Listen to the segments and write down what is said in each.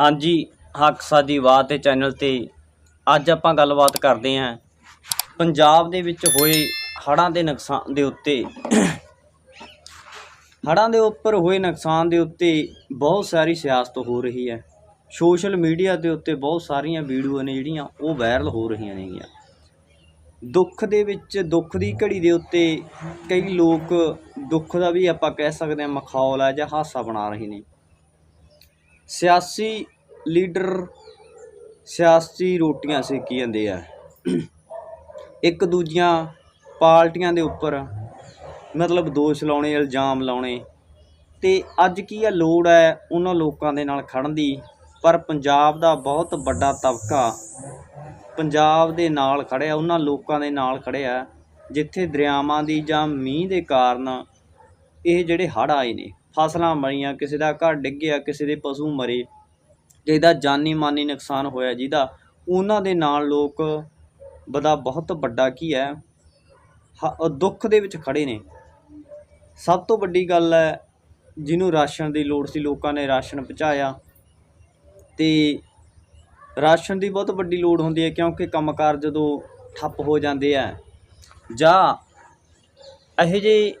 ਹਾਂਜੀ, ਹੱਕ ਸਾਡੀ ਬਾਤ ਤੇ ਚੈਨਲ ਤੇ ਅੱਜ ਆਪਾਂ ਗੱਲਬਾਤ ਕਰਦੇ ਹਾਂ। ਪੰਜਾਬ ਦੇ ਵਿੱਚ ਹੋਏ ਹੜ੍ਹਾਂ ਦੇ ਨੁਕਸਾਨ ਦੇ ਉੱਤੇ। ਹੜ੍ਹਾਂ ਦੇ ਉੱਪਰ ਹੋਏ ਨੁਕਸਾਨ ਦੇ ਉੱਤੇ ਬਹੁਤ ਸਾਰੀ ਸਿਆਸਤ ਹੋ ਰਹੀ ਹੈ। ਸੋਸ਼ਲ ਮੀਡੀਆ ਦੇ ਉੱਤੇ ਬਹੁਤ ਸਾਰੀਆਂ ਵੀਡੀਓ ਨੇ ਜਿਹੜੀਆਂ, ਉਹ ਵਾਇਰਲ ਹੋ ਰਹੀਆਂ ਨੇਗੀਆਂ। ਦੁੱਖ ਦੇ ਵਿੱਚ, ਦੁੱਖ ਦੀ ਘੜੀ ਦੇ ਉੱਤੇ ਕਈ ਲੋਕ ਦੁੱਖ ਦਾ ਵੀ ਆਪਾਂ ਕਹਿ ਸਕਦੇ ਹਾਂ ਮਖੌਲ ਹੈ ਜਾਂ ਹਾਸਾ ਬਣਾ ਰਹੇ ਨੇ। ਸਿਆਸੀ ਲੀਡਰ ਸਿਆਸੀ ਰੋਟੀਆਂ ਸੇਕੀ ਜਾਂਦੇ ਆ। ਇੱਕ ਦੂਜੀਆਂ ਪਾਰਟੀਆਂ ਦੇ ਉੱਪਰ ਮਤਲਬ ਦੋਸ਼ ਲਾਉਣੇ, ਇਲਜ਼ਾਮ ਲਾਉਣੇ। ਤੇ ਅੱਜ ਕੀ ਆ, ਲੋੜ ਹੈ ਉਹਨਾਂ ਲੋਕਾਂ ਦੇ ਨਾਲ ਖੜਨ ਦੀ। ਪਰ ਪੰਜਾਬ ਦਾ ਬਹੁਤ ਵੱਡਾ ਤਬਕਾ ਪੰਜਾਬ ਦੇ ਨਾਲ ਖੜਿਆ, ਉਹਨਾਂ ਲੋਕਾਂ ਦੇ ਨਾਲ ਖੜਿਆ, ਜਿੱਥੇ ਦਰਿਆਵਾਂ ਦੀ ਜਾਂ ਮੀਂਹ ਦੇ ਕਾਰਨ ਇਹ ਜਿਹੜੇ ਹੜ੍ਹ ਆਏ ਨੇ, ਫਸਲਾਂ ਮਰੀਆਂ, ਕਿਸੇ ਦਾ ਘਰ ਡਿੱਗਿਆ ਕਿਸੇ ਦੇ ਪਸ਼ੂ ਮਰੇ ਜਿਹਦਾ ਜਾਨੀ ਮਾਨੀ ਨੁਕਸਾਨ ਹੋਇਆ ਜਿਹਦਾ, ਉਹਨਾਂ ਦੇ ਨਾਲ ਲੋਕ ਬਦਾ ਬਹੁਤ ਵੱਡਾ ਕੀ ਹੈ, ਹ- ਦੁੱਖ ਦੇ ਵਿੱਚ ਖੜੇ ਨੇ। ਸਭ ਤੋਂ ਵੱਡੀ ਗੱਲ ਹੈ, ਜਿਹਨੂੰ ਰਾਸ਼ਨ ਦੀ ਲੋੜ ਸੀ, ਲੋਕਾਂ ਨੇ ਰਾਸ਼ਨ ਪਹੁੰਚਾਇਆ। ਤੇ ਰਾਸ਼ਨ ਦੀ ਬਹੁਤ ਵੱਡੀ ਲੋੜ ਹੁੰਦੀ ਹੈ, ਕਿਉਂਕਿ ਕੰਮਕਾਰ ਜਦੋਂ ਠੱਪ ਹੋ ਜਾਂਦੇ ਆ, ਜਾਂ ਇਹੋ ਜਿਹੇ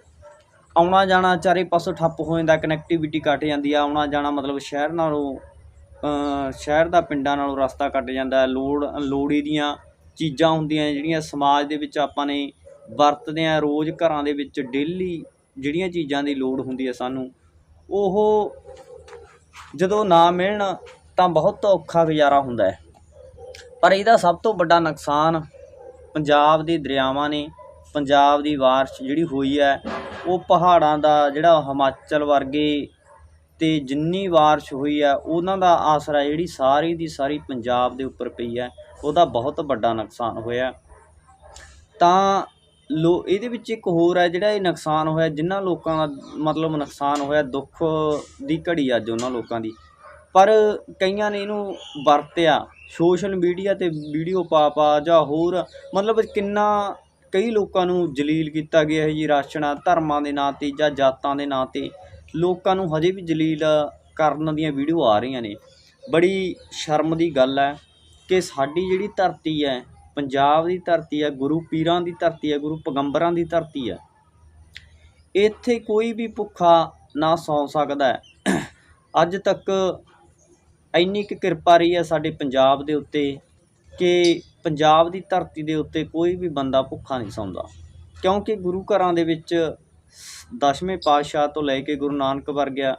ਆਉਣਾ ਜਾਣਾ ਚਾਰੇ ਪਾਸੋਂ ਠੱਪ ਹੋ ਜਾਂਦਾ ਕਨੈਕਟੀਵਿਟੀ ਘੱਟ ਜਾਂਦੀ ਆ ਆਉਣਾ ਜਾਣਾ ਮਤਲਬ ਸ਼ਹਿਰ ਨਾਲੋਂ ਸ਼ਹਿਰ ਦਾ ਪਿੰਡਾਂ ਨਾਲੋਂ ਰਸਤਾ ਕੱਟ ਜਾਂਦਾ ਲੋੜ ਲੋੜੀ ਦੀਆਂ ਚੀਜ਼ਾਂ ਹੁੰਦੀਆਂ ਜਿਹੜੀਆਂ ਸਮਾਜ ਦੇ ਵਿੱਚ ਆਪਾਂ ਨੇ ਵਰਤਦੇ ਹਾਂ, ਰੋਜ਼ ਘਰਾਂ ਦੇ ਵਿੱਚ ਡੇਲੀ ਜਿਹੜੀਆਂ ਚੀਜ਼ਾਂ ਦੀ ਲੋੜ ਹੁੰਦੀ ਹੈ ਸਾਨੂੰ, ਉਹ ਜਦੋਂ ਨਾ ਮਿਲਣ ਤਾਂ ਬਹੁਤ ਔਖਾ ਗੁਜ਼ਾਰਾ ਹੁੰਦਾ ਹੈ। ਪਰ ਇਹਦਾ ਸਭ ਤੋਂ ਵੱਡਾ ਨੁਕਸਾਨ ਪੰਜਾਬ ਦੇ ਦਰਿਆਵਾਂ ਨੇ, ਪੰਜਾਬ ਦੀ ਵਾਰਸ਼ ਜਿਹੜੀ ਹੋਈ ਹੈ, ਉਹ ਪਹਾੜਾਂ ਦਾ ਜਿਹੜਾ ਹਿਮਾਚਲ ਵਰਗੇ ਤੇ ਜਿੰਨੀ ਬਾਰਿਸ਼ ਹੋਈ ਹੈ ਉਹਨਾਂ ਦਾ ਆਸਰਾ ਜਿਹੜੀ ਸਾਰੀ ਦੀ ਸਾਰੀ ਪੰਜਾਬ ਦੇ ਉੱਪਰ ਪਈ ਹੈ ਉਹਦਾ ਬਹੁਤ ਵੱਡਾ ਨੁਕਸਾਨ ਹੋਇਆ। ਤਾਂ ਲੋ, ਇਹਦੇ ਵਿੱਚ ਇੱਕ ਹੋਰ ਹੈ ਜਿਹੜਾ ਇਹ ਨੁਕਸਾਨ ਹੋਇਆ ਜਿਨ੍ਹਾਂ ਲੋਕਾਂ ਦਾ ਮਤਲਬ ਨੁਕਸਾਨ ਹੋਇਆ, ਦੁੱਖ ਦੀ ਘੜੀ ਅੱਜ ਉਹਨਾਂ ਲੋਕਾਂ ਦੀ। ਪਰ ਕਈਆਂ ਨੇ ਇਹਨੂੰ ਵਰਤਿਆ, ਸੋਸ਼ਲ ਮੀਡੀਆ ਤੇ ਵੀਡੀਓ ਪਾ ਪਾ ਜਾਂ ਹੋਰ, ਮਤਲਬ ਕਿੰਨਾ ਕਈ ਲੋਕਾਂ ਨੂੰ ਜਲੀਲ ਕੀਤਾ ਗਿਆ ਹੈ ਜੀ ਰਾਸ਼ਨਾ ਧਰਮਾਂ ਦੇ ਨਾਂ ਤੇ ਜਾਂ ਜਾਤਾਂ ਦੇ ਨਾਂ ਤੇ। ਲੋਕਾਂ ਨੂੰ ਹਜੇ ਵੀ ਜਲੀਲ ਕਰਨ ਦੀਆਂ ਵੀਡੀਓ ਆ ਰਹੀਆਂ ਨੇ। ਬੜੀ ਸ਼ਰਮ ਦੀ ਗੱਲ ਹੈ ਕਿ ਸਾਡੀ ਜਿਹੜੀ ਧਰਤੀ ਹੈ, ਪੰਜਾਬ ਦੀ ਧਰਤੀ ਹੈ, ਗੁਰੂ ਪੀਰਾਂ ਦੀ ਧਰਤੀ ਹੈ, ਗੁਰੂ ਪੈਗੰਬਰਾਂ ਦੀ ਧਰਤੀ ਹੈ, ਇੱਥੇ ਕੋਈ ਵੀ ਭੁੱਖਾ ਨਾ ਸੌ ਸਕਦਾ ਅੱਜ ਤੱਕ ਇੰਨੀ ਕੁ ਕਿਰਪਾ ਰਹੀ ਹੈ ਸਾਡੇ ਪੰਜਾਬ ਦੇ ਉੱਤੇ ਕਿ ਪੰਜਾਬ ਦੀ ਧਰਤੀ ਦੇ ਉੱਤੇ ਕੋਈ ਵੀ ਬੰਦਾ ਭੁੱਖਾ ਨਹੀਂ ਸੌਂਦਾ। ਕਿਉਂਕਿ ਗੁਰੂ ਘਰਾਂ ਦੇ ਵਿੱਚ ਦਸਵੇਂ ਪਾਤਸ਼ਾਹ ਤੋਂ ਲੈ ਕੇ ਗੁਰੂ ਨਾਨਕ ਵਰਗਿਆ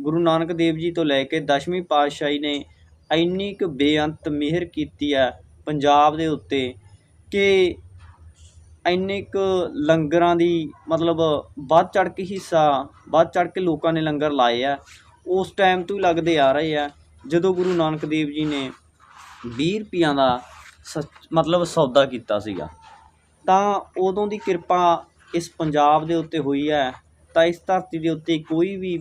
ਗੁਰੂ ਨਾਨਕ ਦੇਵ ਜੀ ਤੋਂ ਲੈ ਕੇ ਦਸਵੀਂ ਪਾਤਸ਼ਾਹੀ ਨੇ ਇੰਨੀ ਕੁ ਬੇਅੰਤ ਮਿਹਰ ਕੀਤੀ ਹੈ ਪੰਜਾਬ ਦੇ ਉੱਤੇ ਕਿ ਇੰਨੇ ਕੁ ਲੰਗਰਾਂ ਦੀ ਮਤਲਬ ਵੱਧ ਚੜ ਕੇ ਹਿੱਸਾ, ਵੱਧ ਚੜ ਕੇ ਲੋਕਾਂ ਨੇ ਲੰਗਰ ਲਾਏ ਆ। ਉਸ ਟਾਈਮ ਤੋਂ ਹੀ ਲੱਗਦੇ ਆ ਰਹੇ ਆ, ਜਦੋਂ ਗੁਰੂ ਨਾਨਕ ਦੇਵ ਜੀ ਨੇ 20 ਰੁਪਈਆਂ ਦਾ ਸੱਚ- ਮਤਲਬ ਸੌਦਾ ਕੀਤਾ ਸੀਗਾ। ਤਾਂ ਉਦੋਂ ਦੀ ਕਿਰਪਾ ਇਸ ਪੰਜਾਬ ਦੇ ਉੱਤੇ ਹੋਈ ਹੈ, ਤਾਂ ਇਸ ਧਰਤੀ ਦੇ ਉੱਤੇ ਕੋਈ ਵੀ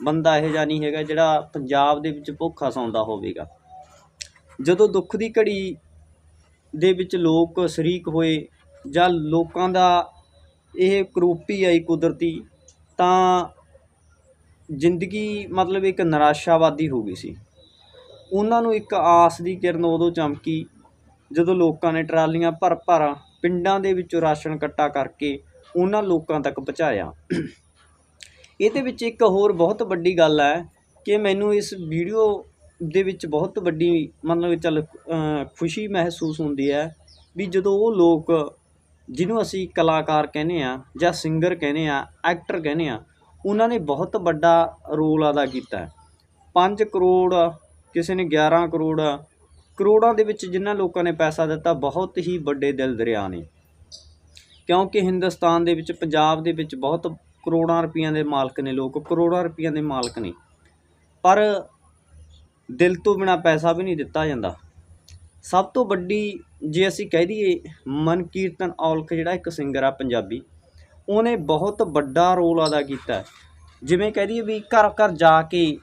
ਬੰਦਾ ਇਹੋ ਜਿਹਾ ਨਹੀਂ ਹੈਗਾ ਜਿਹੜਾ ਪੰਜਾਬ ਦੇ ਵਿੱਚ ਭੁੱਖਾ ਸੌਂਦਾ ਹੋਵੇਗਾ। ਜਦੋਂ ਦੁੱਖ ਦੀ ਘੜੀ ਦੇ ਵਿੱਚ ਲੋਕ ਸ਼ਰੀਕ ਹੋਏ ਜਾਂ ਲੋਕਾਂ ਦਾ ਇਹ ਕਰੋਪੀ ਆਈ ਕੁਦਰਤੀ, ਤਾਂ ਜ਼ਿੰਦਗੀ ਮਤਲਬ ਇੱਕ ਨਿਰਾਸ਼ਾਵਾਦੀ ਹੋ ਗਈ ਸੀ। ਉਹਨਾਂ ਨੂੰ ਇੱਕ ਆਸ ਦੀ ਕਿਰਨ ਉਦੋਂ ਚਮਕੀ ਜਦੋਂ ਲੋਕਾਂ ਨੇ ਟਰਾਲੀਆਂ ਭਰ ਭਰ ਪਿੰਡਾਂ ਦੇ ਵਿੱਚੋਂ ਰਾਸ਼ਨ ਇਕੱਠਾ ਕਰਕੇ ਉਹਨਾਂ ਲੋਕਾਂ ਤੱਕ ਪਹੁੰਚਾਇਆ। ਇਹਦੇ ਵਿੱਚ ਇੱਕ ਹੋਰ ਬਹੁਤ ਵੱਡੀ ਗੱਲ ਹੈ ਕਿ ਮੈਨੂੰ ਇਸ ਵੀਡੀਓ ਦੇ ਵਿੱਚ ਬਹੁਤ ਵੱਡੀ ਮਤਲਬ ਚੱਲ ਖੁਸ਼ੀ ਮਹਿਸੂਸ ਹੁੰਦੀ ਹੈ ਵੀ ਜਦੋਂ ਉਹ ਲੋਕ ਜਿਹਨੂੰ ਅਸੀਂ ਕਲਾਕਾਰ ਕਹਿੰਦੇ ਆ ਜਾਂ ਸਿੰਗਰ ਕਹਿੰਦੇ ਆ ਐਕਟਰ ਕਹਿੰਦੇ ਆ ਉਹਨਾਂ ਨੇ ਬਹੁਤ ਵੱਡਾ ਰੋਲ ਅਦਾ ਕੀਤਾ ਹੈ। 5 ਕਰੋੜ, ਕਿਸੇ ਨੇ 11 ਕਰੋੜ ਕਰੋੜਾਂ ਦੇ ਵਿੱਚ ਜਿਨ੍ਹਾਂ ਲੋਕਾਂ ਨੇ ਪੈਸਾ ਦਿੱਤਾ, ਬਹੁਤ ਹੀ ਵੱਡੇ ਦਿਲ ਦਰਿਆ ਨੇ। ਕਿਉਂਕਿ ਹਿੰਦੁਸਤਾਨ ਦੇ ਵਿੱਚ, ਪੰਜਾਬ ਦੇ ਵਿੱਚ ਬਹੁਤ ਕਰੋੜਾਂ ਰੁਪਈਆਂ ਦੇ ਮਾਲਕ ਨੇ ਲੋਕ, ਕਰੋੜਾਂ ਰੁਪਈਆਂ ਦੇ ਮਾਲਕ ਨੇ। ਪਰ ਦਿਲ ਤੋਂ ਬਿਨਾ ਪੈਸਾ ਵੀ ਨਹੀਂ ਦਿੱਤਾ ਜਾਂਦਾ। ਸਭ ਤੋਂ ਵੱਡੀ ਜੇ ਅਸੀਂ ਕਹਿ ਦਈਏ, ਮਨਕੀਰਤਨ ਔਲਖ ਜਿਹੜਾ ਇੱਕ ਸਿੰਗਰ ਆ ਪੰਜਾਬੀ, ਉਹਨੇ ਬਹੁਤ ਵੱਡਾ ਰੋਲ ਅਦਾ ਕੀਤਾ। ਜਿਵੇਂ ਕਹਿ ਦਈਏ ਵੀ ਘਰ ਘਰ ਜਾ ਕੇ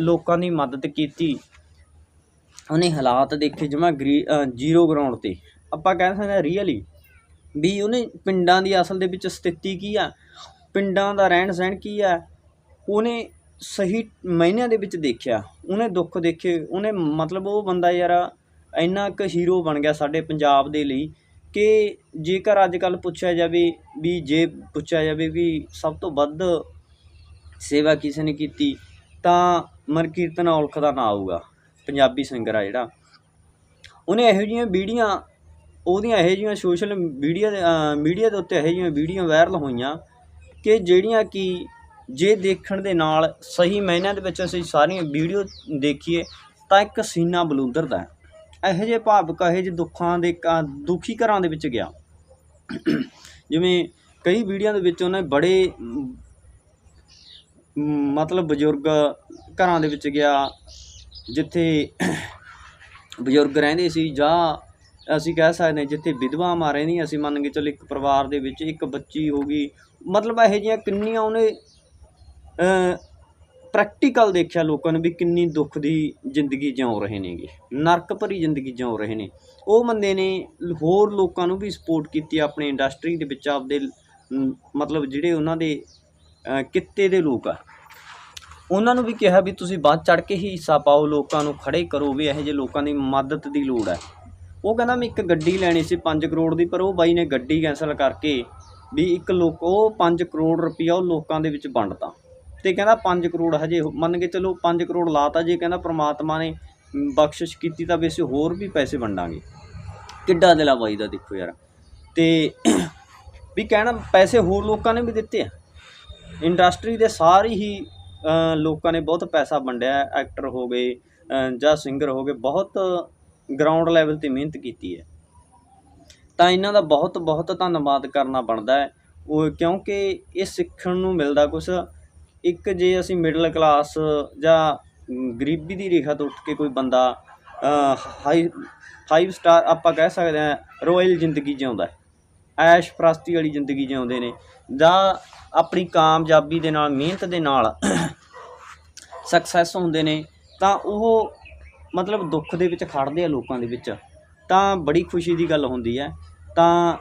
ਲੋਕਾਂ ਦੀ ਮਦਦ ਕੀਤੀ ਉਹਨੇ ਹਾਲਾਤ ਦੇਖੇ ਜਮਾ ਜ਼ੀਰੋ ਗਰਾਊਂਡ ਤੇ। ਆਪਾਂ ਕਹਿ ਸਕਦੇ ਹਾਂ ਰੀਅਲੀ ਵੀ ਉਹਨੇ ਪਿੰਡਾਂ ਦੀ ਅਸਲ ਦੇ ਵਿੱਚ ਸਥਿਤੀ ਕੀ ਆ? ਪਿੰਡਾਂ ਦਾ ਰਹਿਣ ਸਹਿਣ ਕੀ ਆ? ਉਹਨੇ ਸਹੀ ਮਹੀਨਿਆਂ ਦੇ ਵਿੱਚ ਦੇਖਿਆ। ਉਹਨੇ ਦੁੱਖ ਦੇਖੇ। ਉਹਨੇ ਮਤਲਬ ਉਹ ਬੰਦਾ ਯਾਰ ਇੰਨਾ ਕੁ ਹੀਰੋ ਬਣ ਗਿਆ ਸਾਡੇ ਪੰਜਾਬ ਦੇ ਲਈ ਕਿ ਜੇਕਰ ਅੱਜ ਕੱਲ੍ਹ ਪੁੱਛਿਆ ਜਾਵੇ ਵੀ, ਜੇ ਪੁੱਛਿਆ ਜਾਵੇ ਵੀ ਸਭ ਤੋਂ ਵੱਧ ਸੇਵਾ ਕਿਸੇ ਨੇ ਕੀਤੀ, ਤਾਂ ਮਨਕੀਰਤਨ ਔਲਖ ਦਾ ਨਾਂ ਆਊਗਾ। ਪੰਜਾਬੀ ਸਿੰਗਰ ਆ ਜਿਹੜਾ। ਉਹਨੇ ਇਹੋ ਜਿਹੀਆਂ ਵੀਡੀਆਂ, ਉਹਦੀਆਂ ਇਹੋ ਜਿਹੀਆਂ ਸੋਸ਼ਲ ਮੀਡੀਆ ਦੇ ਮੀਡੀਆ ਦੇ ਉੱਤੇ ਇਹੋ ਜਿਹੀਆਂ ਵੀਡੀਓ ਵਾਇਰਲ ਹੋਈਆਂ ਕਿ ਜਿਹੜੀਆਂ ਕਿ ਜੇ ਦੇਖਣ ਦੇ ਨਾਲ ਸਹੀ ਮਾਇਨਿਆਂ ਦੇ ਵਿੱਚ ਅਸੀਂ ਸਾਰੀਆਂ ਵੀਡੀਓ ਦੇਖੀਏ ਤਾਂ ਇੱਕ ਸੀਨਾ ਬਲੂੰਦਰਦਾ ਹੈ। ਇਹੋ ਜਿਹੇ ਭਾਵਕ, ਇਹੋ ਜਿਹੇ ਦੁੱਖਾਂ ਦੇ ਘ- ਦੁਖੀ ਘਰਾਂ ਦੇ ਵਿੱਚ ਗਿਆ। ਜਿਵੇਂ ਕਈ ਵੀਡੀਓ ਦੇ ਵਿੱਚ ਉਹਨੇ ਬੜੇ ਮਤਲਬ ਬਜ਼ੁਰਗ ਘਰਾਂ ਦੇ ਵਿੱਚ ਗਿਆ। ਜਿੱਥੇ ਬਜ਼ੁਰਗ ਰਹਿੰਦੇ ਸੀ ਜਾਂ ਅਸੀਂ ਕਹਿ ਸਕਦੇ ਜਿੱਥੇ ਵਿਧਵਾਵਾਂ ਰਹਿੰਦੀਆਂ ਅਸੀਂ ਮੰਨ ਕੇ ਚੱਲ ਇੱਕ ਪਰਿਵਾਰ ਦੇ ਵਿੱਚ ਇੱਕ ਬੱਚੀ ਹੋ ਗਈ। ਮਤਲਬ ਇਹੋ ਜਿਹੀਆਂ ਕਿੰਨੀਆਂ ਉਹਨੇ ਪ੍ਰੈਕਟੀਕਲ ਦੇਖਿਆ ਲੋਕਾਂ ਨੂੰ ਵੀ ਕਿੰਨੀ ਦੁੱਖ ਦੀ ਜ਼ਿੰਦਗੀ ਜਿਉ ਰਹੇ ਨੇਗੇ, ਨਰਕ ਭਰੀ ਜ਼ਿੰਦਗੀ ਜਿਉ ਰਹੇ ਨੇ। ਉਹ ਬੰਦੇ ਨੇ ਹੋਰ ਲੋਕਾਂ ਨੂੰ ਵੀ ਸਪੋਰਟ ਕੀਤੀ ਆਪਣੇ ਇੰਡਸਟਰੀ ਦੇ ਵਿੱਚ, ਆਪਦੇ ਮਤਲਬ ਜਿਹੜੇ ਉਹਨਾਂ ਦੇ ਕਿੱਤੇ ਦੇ ਲੋਕ ਆ। ਉਹਨਾਂ ਨੂੰ ਵੀ ਕਿਹਾ ਵੀ ਤੁਸੀਂ ਵੱਧ ਚੜ੍ਹ ਕੇ ਹੀ ਹਿੱਸਾ ਪਾਓ, ਲੋਕਾਂ ਨੂੰ ਖੜ੍ਹੇ ਕਰੋ ਵੀ ਇਹੋ ਜਿਹੇ ਲੋਕਾਂ ਦੀ ਮਦਦ ਦੀ ਲੋੜ ਹੈ। ਉਹ ਕਹਿੰਦਾ ਮੈਂ ਇੱਕ ਗੱਡੀ ਲੈਣੀ ਸੀ 5 ਕਰੋੜ ਦੀ, ਪਰ ਉਹ ਬਾਈ ਨੇ ਗੱਡੀ ਕੈਂਸਲ ਕਰਕੇ ਵੀ ਇੱਕ ਲੋਕ ਉਹ 5 ਕਰੋੜ ਰੁਪਈਆ ਉਹ ਲੋਕਾਂ ਦੇ ਵਿੱਚ ਵੰਡਤਾ। ਤੇ ਕਹਿੰਦਾ 5 ਕਰੋੜ ਹਜੇ ਹੋ- ਮੰਨ ਕੇ ਚਲੋ 5 ਕਰੋੜ ਲਾਤਾ ਜੇ, ਕਹਿੰਦਾ ਪ੍ਰਮਾਤਮਾ ਨੇ ਬਖਸ਼ਿਸ਼ ਕੀਤੀ ਤਾਂ ਵੀ ਅਸੀਂ ਹੋਰ ਵੀ ਪੈਸੇ ਵੰਡਾਂਗੇ। ਕਿੱਡਾ ਦਿਲ ਆ ਬਾਈ ਦਾ ਦੇਖੋ ਯਾਰ। ਤੇ ਵੀ ਕਹਿਣਾ ਪੈਸੇ ਹੋਰ ਲੋਕਾਂ ਨੇ ਵੀ ਦਿੱਤੇ ਆ। ਇੰਡਸਟਰੀ ਦੇ ਸਾਰੇ ਹੀ ਲੋਕਾਂ ਨੇ ਬਹੁਤ ਪੈਸਾ ਵੰਡਿਆ ਐਕਟਰ ਹੋ ਗਏ ਜਾਂ ਸਿੰਗਰ ਹੋ ਗਏ, ਬਹੁਤ ਗਰਾਊਂਡ ਲੈਵਲ ਤੇ ਮਿਹਨਤ ਕੀਤੀ ਹੈ। ਤਾਂ ਇਹਨਾਂ ਦਾ ਬਹੁਤ ਬਹੁਤ ਧੰਨਵਾਦ ਕਰਨਾ ਬਣਦਾ ਹੈ। ਉਹ ਕਿਉਂਕਿ ਇਹ ਸਿੱਖਣ ਨੂੰ ਮਿਲਦਾ ਕੁਛ। ਇੱਕ ਜੇ ਅਸੀਂ ਮਿਡਲ ਕਲਾਸ ਜਾਂ ਗਰੀਬੀ ਦੀ ਰੇਖਾ ਤੋਂ ਉੱਠ ਕੇ ਕੋਈ ਬੰਦਾ ਹਾਈ ਫਾਈਵ ਸਟਾਰ ਆਪਾਂ ਕਹਿ ਸਕਦੇ ਹਾਂ ਰੋਇਲ ਜ਼ਿੰਦਗੀ ਜਿਉਂਦਾ ਹੈ। ਐਸ਼ ਪ੍ਰਸਤੀ ਵਾਲੀ ਜ਼ਿੰਦਗੀ ਜਿਉਂਦੇ ਨੇ। ਜਾਂ ਆਪਣੀ ਕਾਮਯਾਬੀ ਦੇ ਨਾਲ, ਮਿਹਨਤ ਦੇ ਨਾਲ ਸਕਸੈਸ ਹੁੰਦੇ ਨੇ, ਤਾਂ ਉਹ ਮਤਲਬ ਦੁੱਖ ਦੇ ਵਿੱਚ ਖੜਦੇ ਆ ਲੋਕਾਂ ਦੇ ਵਿੱਚ। ਤਾਂ ਬੜੀ ਖੁਸ਼ੀ ਦੀ ਗੱਲ ਹੁੰਦੀ ਹੈ। ਤਾਂ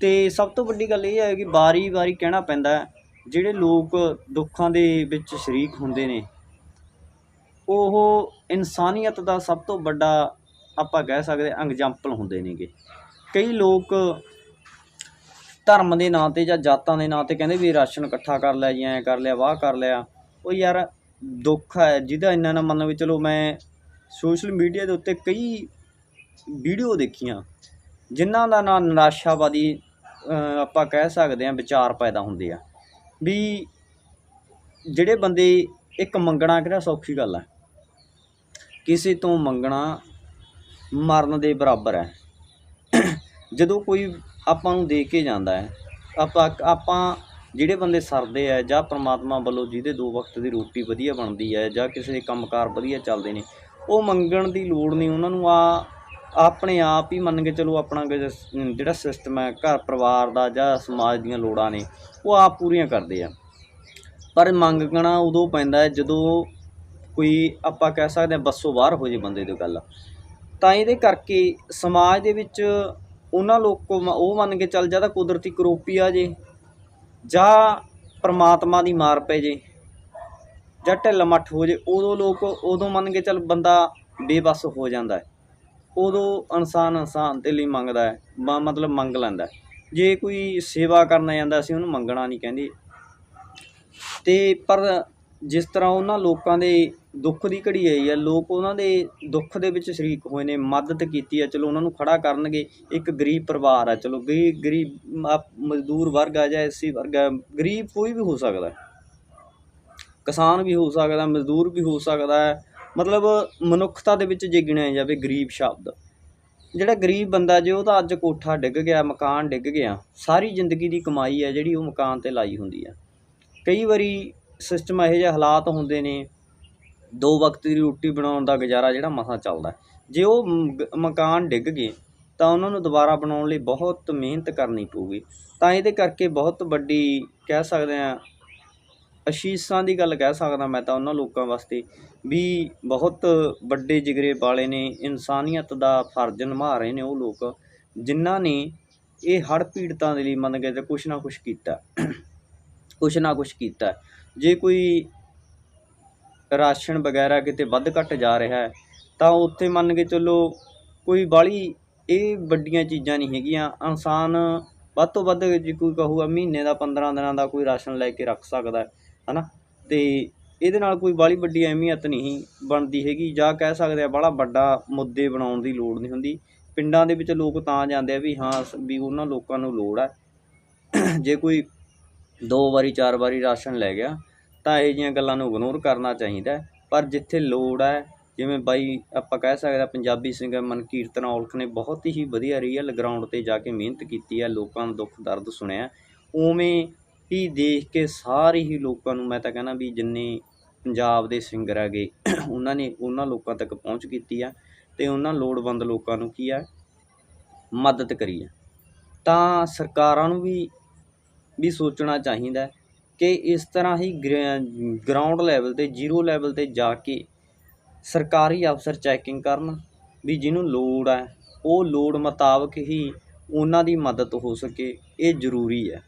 ਤੇ ਸਭ ਤੋਂ ਵੱਡੀ ਗੱਲ ਇਹ ਹੈ ਕਿ ਵਾਰੀ-ਵਾਰੀ ਕਹਿਣਾ ਪੈਂਦਾ ਜਿਹੜੇ ਲੋਕ ਦੁੱਖਾਂ ਦੇ ਵਿੱਚ ਸ਼ਰੀਕ ਹੁੰਦੇ ਨੇ, ਉਹ ਇਨਸਾਨੀਅਤ ਦਾ ਸਭ ਤੋਂ ਵੱਡਾ ਆਪਾਂ ਕਹਿ ਸਕਦੇ ਐਗਜ਼ਾਮਪਲ ਹੁੰਦੇ ਨੇਗੇ। ਕਈ ਲੋਕ ਧਰਮ ਦੇ ਨਾਂ ਤੇ ਜਾਂ ਜਾਤਾਂ ਦੇ ਨਾਂ ਤੇ ਕਹਿੰਦੇ ਵੀ ਰਾਸ਼ਨ ਇਕੱਠਾ ਕਰ ਲਿਆ, ਜੀ ਐਂ ਕਰ ਲਿਆ, ਵਾਹ ਕਰ ਲਿਆ। ਉਹ ਯਾਰ ਦੁੱਖ ਹੈ, ਜਿਹਦਾ ਇੰਨਾ ਨਾ ਮੰਨ ਵੀ ਚਲੋ ਮੈਂ ਸੋਸ਼ਲ ਮੀਡੀਆ ਦੇ ਉੱਤੇ ਕਈ ਵੀਡੀਓ ਦੇਖੀਆਂ, ਜਿਨ੍ਹਾਂ ਦਾ ਨਾ ਨਿਰਾਸ਼ਾਵਾਦੀ ਆਪਾਂ ਕਹਿ ਸਕਦੇ ਹਾਂ ਵਿਚਾਰ ਪੈਦਾ ਹੁੰਦੇ ਆ। ਵੀ ਜਿਹੜੇ ਬੰਦੇ ਇੱਕ ਮੰਗਣਾ ਕਿਹੜਾ ਸੌਖੀ ਗੱਲ ਹੈ? ਕਿਸੇ ਤੋਂ ਮੰਗਣਾ ਮਰਨ ਦੇ ਬਰਾਬਰ ਹੈ। ਜਦੋਂ ਕੋਈ ਆਪਾਂ ਨੂੰ ਦੇ ਕੇ ਜਾਂਦਾ ਹੈ, ਆਪਾਂ ਆਪਾਂ ਜਿਹੜੇ ਬੰਦੇ ਸਰਦੇ ਆ ਜਾਂ ਪ੍ਰਮਾਤਮਾ ਵੱਲੋਂ ਜਿਹਦੇ ਦੋ ਵਕਤ ਦੀ ਰੋਟੀ ਵਧੀਆ ਬਣਦੀ ਹੈ ਜਾਂ ਕਿਸੇ ਦੇ ਕੰਮਕਾਰ ਵਧੀਆ ਚੱਲਦੇ ਨੇ, ਉਹ ਮੰਗਣ ਦੀ ਲੋੜ ਨਹੀਂ, ਉਹਨਾਂ ਨੂੰ ਆ ਆਪਣੇ ਆਪ ਹੀ ਮੰਨ ਕੇ ਚਲੋ ਆਪਣਾ ਜਿਹੜਾ ਸਿਸਟਮ ਹੈ ਘਰ ਪਰਿਵਾਰ ਦਾ ਜਾਂ ਸਮਾਜ ਦੀਆਂ ਲੋੜਾਂ ਨੇ, ਉਹ ਆਪ ਪੂਰੀਆਂ ਕਰਦੇ ਆ। ਪਰ ਮੰਗਣਾ ਉਦੋਂ ਪੈਂਦਾ ਜਦੋਂ ਕੋਈ ਆਪਾਂ ਕਹਿ ਸਕਦੇ ਹਾਂ ਬੱਸੋਂ ਬਾਹਰ ਹੋ ਜੇ ਬੰਦੇ ਦੀ ਗੱਲ। ਤਾਂ ਇਹਦੇ ਕਰਕੇ ਸਮਾਜ ਦੇ ਵਿੱਚ ਉਹਨਾਂ ਲੋਕ ਮ- ਉਹ ਮੰਨ ਕੇ ਚੱਲ ਜਾਂਦਾ ਕੁਦਰਤੀ ਕਰੋਪੀ ਆ ਜੇ ਜਾਂ ਪਰਮਾਤਮਾ ਦੀ ਮਾਰ ਪੈ ਜੇ, ਜਾਂ ਢਿੱਲ ਮੱਠ ਹੋ ਜੇ, ਉਦੋਂ ਲੋਕ ਉਦੋਂ ਮੰਨ ਕੇ ਚੱਲ ਬੰਦਾ ਬੇਬਸ ਹੋ ਜਾਂਦਾ ਹੈ। ਉਦੋਂ ਇਨਸਾਨ ਇਨਸਾਨ ਦੇ ਲਈ ਮੰਗਦਾ ਹੈ, ਮ- ਮਤਲਬ ਮੰਗ ਲੈਂਦਾ ਜੇ ਕੋਈ ਸੇਵਾ ਕਰਨ ਜਾਂਦਾ, ਅਸੀਂ ਉਹਨੂੰ ਮੰਗਣਾ ਨਹੀਂ ਕਹਿੰਦੇ। ਤੇ ਪਰ ਜਿਸ ਤਰ੍ਹਾਂ ਉਹਨਾਂ ਲੋਕਾਂ ਦੇ ਦੁੱਖ ਦੀ ਘੜੀ ਆਈ ਹੈ ਲੋਕ ਉਹਨਾਂ ਦੇ ਦੁੱਖ ਦੇ ਵਿੱਚ ਸ਼ਰੀਕ ਹੋਏ ਨੇ, ਮਦਦ ਕੀਤੀ ਹੈ ਚਲੋ ਉਹਨਾਂ ਨੂੰ ਖੜ੍ਹਾ ਕਰਨਗੇ, ਇੱਕ ਗਰੀਬ ਪਰਿਵਾਰ ਆ, ਚਲੋ ਗਰੀ ਗਰੀਬ ਮਜ਼ਦੂਰ ਵਰਗ ਆ ਜਾਂ ਐਸੀ ਵਰਗ ਹੈ ਗਰੀਬ ਕੋਈ ਵੀ ਹੋ ਸਕਦਾ ਕਿਸਾਨ ਵੀ ਹੋ ਸਕਦਾ, ਮਜ਼ਦੂਰ ਵੀ ਹੋ ਸਕਦਾ ਮਤਲਬ ਮਨੁੱਖਤਾ ਦੇ ਵਿੱਚ ਜੇ ਗਿਣਿਆ ਜਾਵੇ ਗਰੀਬ ਸ਼ਬਦ, ਜਿਹੜਾ ਗਰੀਬ ਬੰਦਾ ਜੇ ਉਹ ਤਾਂ ਅੱਜ ਕੋਠਾ ਡਿੱਗ ਗਿਆ, ਮਕਾਨ ਡਿੱਗ ਗਿਆ, ਸਾਰੀ ਜ਼ਿੰਦਗੀ ਦੀ ਕਮਾਈ ਹੈ ਜਿਹੜੀ ਉਹ ਮਕਾਨ ਤੇ ਲਾਈ ਹੁੰਦੀ ਹੈ ਕਈ ਵਾਰੀ ਸਿਸਟਮ ਇਹੋ ਜਿਹੇ ਹਾਲਾਤ ਹੁੰਦੇ ਨੇ ਦੋ ਵਕਤ ਦੀ ਰੋਟੀ ਬਣਾਉਣ ਦਾ ਗੁਜ਼ਾਰਾ ਜਿਹੜਾ ਮਸਾਂ ਚੱਲਦਾ। ਜੇ ਉਹ ਮਕਾਨ ਡਿੱਗ ਗਏ, ਤਾਂ ਉਹਨਾਂ ਨੂੰ ਦੁਬਾਰਾ ਬਣਾਉਣ ਲਈ ਬਹੁਤ ਮਿਹਨਤ ਕਰਨੀ ਪਊਗੀ। ਤਾਂ ਇਹਦੇ ਕਰਕੇ ਬਹੁਤ ਵੱਡੀ ਕਹਿ ਸਕਦੇ ਹਾਂ, ਅਸ਼ੀਸਾਂ ਦੀ ਗੱਲ ਕਹਿ ਸਕਦਾ ਮੈਂ ਤਾਂ ਉਹਨਾਂ ਲੋਕਾਂ ਵਾਸਤੇ ਵੀ ਬਹੁਤ ਵੱਡੇ ਜਿਗਰੇ ਵਾਲੇ ਨੇ, ਇਨਸਾਨੀਅਤ ਦਾ ਫਰਜ਼ ਨਿਭਾ ਰਹੇ ਨੇ ਉਹ ਲੋਕ, ਜਿਨ੍ਹਾਂ ਨੇ ਇਹ ਹੜ੍ਹ ਪੀੜਤਾਂ ਦੇ ਲਈ ਮੰਨ ਕੇ ਤੇ ਕੁਛ ਨਾ ਕੁਛ ਕੀਤਾ। ਕੁਛ ਨਾ ਕੁਛ ਕੀਤਾ। ਜੇ ਕੋਈ ਰਾਸ਼ਨ ਵਗੈਰਾ ਕਿਤੇ ਵੱਧ ਘੱਟ ਜਾ ਰਿਹਾ ਹੈ, ਤਾਂ ਉੱਥੇ ਮੰਨ ਕੇ ਚੱਲੋ ਕੋਈ ਬਾਹਲੀ ਇਹ ਵੱਡੀਆਂ ਚੀਜ਼ਾਂ ਨਹੀਂ ਹੈਗੀਆਂ। ਇਨਸਾਨ ਵੱਧ ਤੋਂ ਵੱਧ ਜੇ ਕੋਈ ਕਹੂਗਾ ਮਹੀਨੇ ਦਾ 15 ਦਿਨਾਂ ਦਾ ਕੋਈ ਰਾਸ਼ਨ ਲੈ ਕੇ ਰੱਖ ਸਕਦਾ ਹੈ ਨਾ ਤੇ ਇਹਦੇ ਨਾਲ ਕੋਈ ਬਾਹਲੀ ਵੱਡੀ ਅਹਿਮੀਅਤ ਨਹੀਂ ਬਣਦੀ ਹੈਗੀ, ਜਾਂ ਕਹਿ ਸਕਦੇ ਆ ਬਾਹਲਾ ਵੱਡਾ ਮੁੱਦੇ ਬਣਾਉਣ ਦੀ ਲੋੜ ਨਹੀਂ ਹੁੰਦੀ। ਪਿੰਡਾਂ ਦੇ ਵਿੱਚ ਲੋਕ ਤਾਂ ਜਾਂਦੇ ਆ ਵੀ ਹਾਂ ਵੀ ਉਹਨਾਂ ਲੋਕਾਂ ਨੂੰ ਲੋੜ ਹੈ। ਜੇ ਕੋਈ ਦੋ ਵਾਰੀ, ਚਾਰ ਵਾਰੀ ਰਾਸ਼ਨ ਲੈ ਗਿਆ ਤਾਂ ਇਹੋ ਜਿਹੀਆਂ ਗੱਲਾਂ ਨੂੰ ਇਗਨੋਰ ਕਰਨਾ ਚਾਹੀਦਾ ਪਰ ਜਿੱਥੇ ਲੋੜ ਹੈ, ਜਿਵੇਂ ਬਾਈ ਆਪਾਂ ਕਹਿ ਸਕਦੇ ਹਾਂ ਪੰਜਾਬੀ ਸਿੰਗਰ ਮਨਕੀਰਤਨ ਔਲਖ ਨੇ ਬਹੁਤ ਹੀ ਵਧੀਆ ਰੀਅਲ ਗਰਾਊਂਡ ਤੇ ਜਾ ਕੇ ਮਿਹਨਤ ਕੀਤੀ ਹੈ, ਲੋਕਾਂ ਦਾ ਦੁੱਖ ਦਰਦ ਸੁਣਿਆ। ਉਵੇਂ ਹੀ ਦੇਖ ਕੇ ਸਾਰੇ ਹੀ ਲੋਕਾਂ ਨੂੰ ਮੈਂ ਤਾਂ ਕਹਿੰਦਾ ਵੀ ਜਿੰਨੇ ਪੰਜਾਬ ਦੇ ਸਿੰਗਰ ਹੈਗੇ, ਉਹਨਾਂ ਨੇ ਉਹਨਾਂ ਲੋਕਾਂ ਤੱਕ ਪਹੁੰਚ ਕੀਤੀ ਆ ਅਤੇ ਉਹਨਾਂ ਲੋੜਵੰਦ ਲੋਕਾਂ ਨੂੰ ਕੀ ਆ? ਮਦਦ ਕਰੀ ਆ। ਤਾਂ ਸਰਕਾਰਾਂ ਨੂੰ ਵੀ ਵੀ ਸੋਚਣਾ ਚਾਹੀਦਾ ਕਿ ਇਸ ਤਰ੍ਹਾਂ ਹੀ ਗਰਾਊਂਡ ਲੈਵਲ ਤੇ ਜ਼ੀਰੋ ਲੈਵਲ ਤੇ ਜਾ ਕੇ ਸਰਕਾਰੀ ਅਫਸਰ ਚੈਕਿੰਗ ਕਰਨ ਵੀ ਜਿਹਨੂੰ ਲੋੜ ਹੈ, ਉਹ ਲੋੜ ਮੁਤਾਬਕ ਹੀ ਉਹਨਾਂ ਦੀ ਮਦਦ ਹੋ ਸਕੇ, ਇਹ ਜ਼ਰੂਰੀ ਹੈ।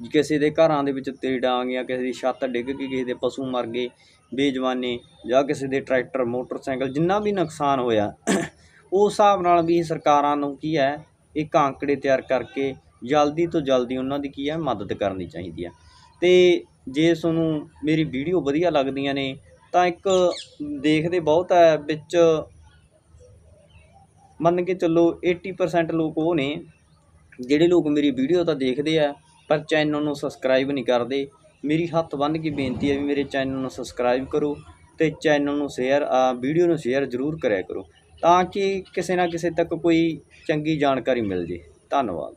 ਕਿਸੇ ਦੇ ਘਰਾਂ ਦੇ ਵਿੱਚ ਤੇੜਾਂ ਆ ਗਈਆਂ ਕਿਸੇ ਦੀ ਛੱਤ ਡਿੱਗ ਗਈ ਕਿਸੇ ਦੇ ਪਸ਼ੂ ਮਰ ਗਏ, ਬੇਜਵਾਨੇ ਜਾਂ ਕਿਸੇ ਦੇ ਟਰੈਕਟਰ, ਮੋਟਰਸਾਈਕਲ ਜਿੰਨਾ ਵੀ ਨੁਕਸਾਨ ਹੋਇਆ ਉਸ ਹਿਸਾਬ ਨਾਲ ਵੀ ਸਰਕਾਰਾਂ ਨੂੰ ਕੀ ਹੈ, ਇੱਕ ਅੰਕੜੇ ਤਿਆਰ ਕਰਕੇ ਜਲਦੀ ਤੋਂ ਜਲਦੀ ਉਹਨਾਂ ਦੀ ਕੀ ਹੈ, ਮਦਦ ਕਰਨੀ ਚਾਹੀਦੀ ਹੈ। ਅਤੇ ਜੇ ਤੁਹਾਨੂੰ ਮੇਰੀ ਵੀਡੀਓ ਵਧੀਆ ਲੱਗਦੀਆਂ ਨੇ, ਤਾਂ ਇੱਕ ਦੇਖਦੇ ਬਹੁਤ ਹੈ, ਵਿੱਚ ਮੰਨ ਕੇ ਚੱਲੋ 80% ਲੋਕ ਉਹ ਨੇ, ਜਿਹੜੇ ਲੋਕ ਮੇਰੀ ਵੀਡੀਓ ਤਾਂ ਦੇਖਦੇ ਆ, ਪਰ ਚੈਨਲ ਨੂੰ ਸਬਸਕ੍ਰਾਈਬ ਨਹੀਂ ਕਰਦੇ। ਮੇਰੀ ਹੱਥ ਬੰਨ੍ਹ ਕੇ ਬੇਨਤੀ ਹੈ ਵੀ ਮੇਰੇ ਚੈਨਲ ਨੂੰ ਸਬਸਕ੍ਰਾਈਬ ਕਰੋ ਤੇ ਚੈਨਲ ਨੂੰ ਸ਼ੇਅਰ ਵੀਡੀਓ ਨੂੰ ਸ਼ੇਅਰ ਜ਼ਰੂਰ ਕਰਿਆ ਕਰੋ, ਤਾਂ ਕਿ ਕਿਸੇ ਨਾ ਕਿਸੇ ਤੱਕ ਕੋਈ ਚੰਗੀ ਜਾਣਕਾਰੀ ਮਿਲ ਜੇ। ਧੰਨਵਾਦ।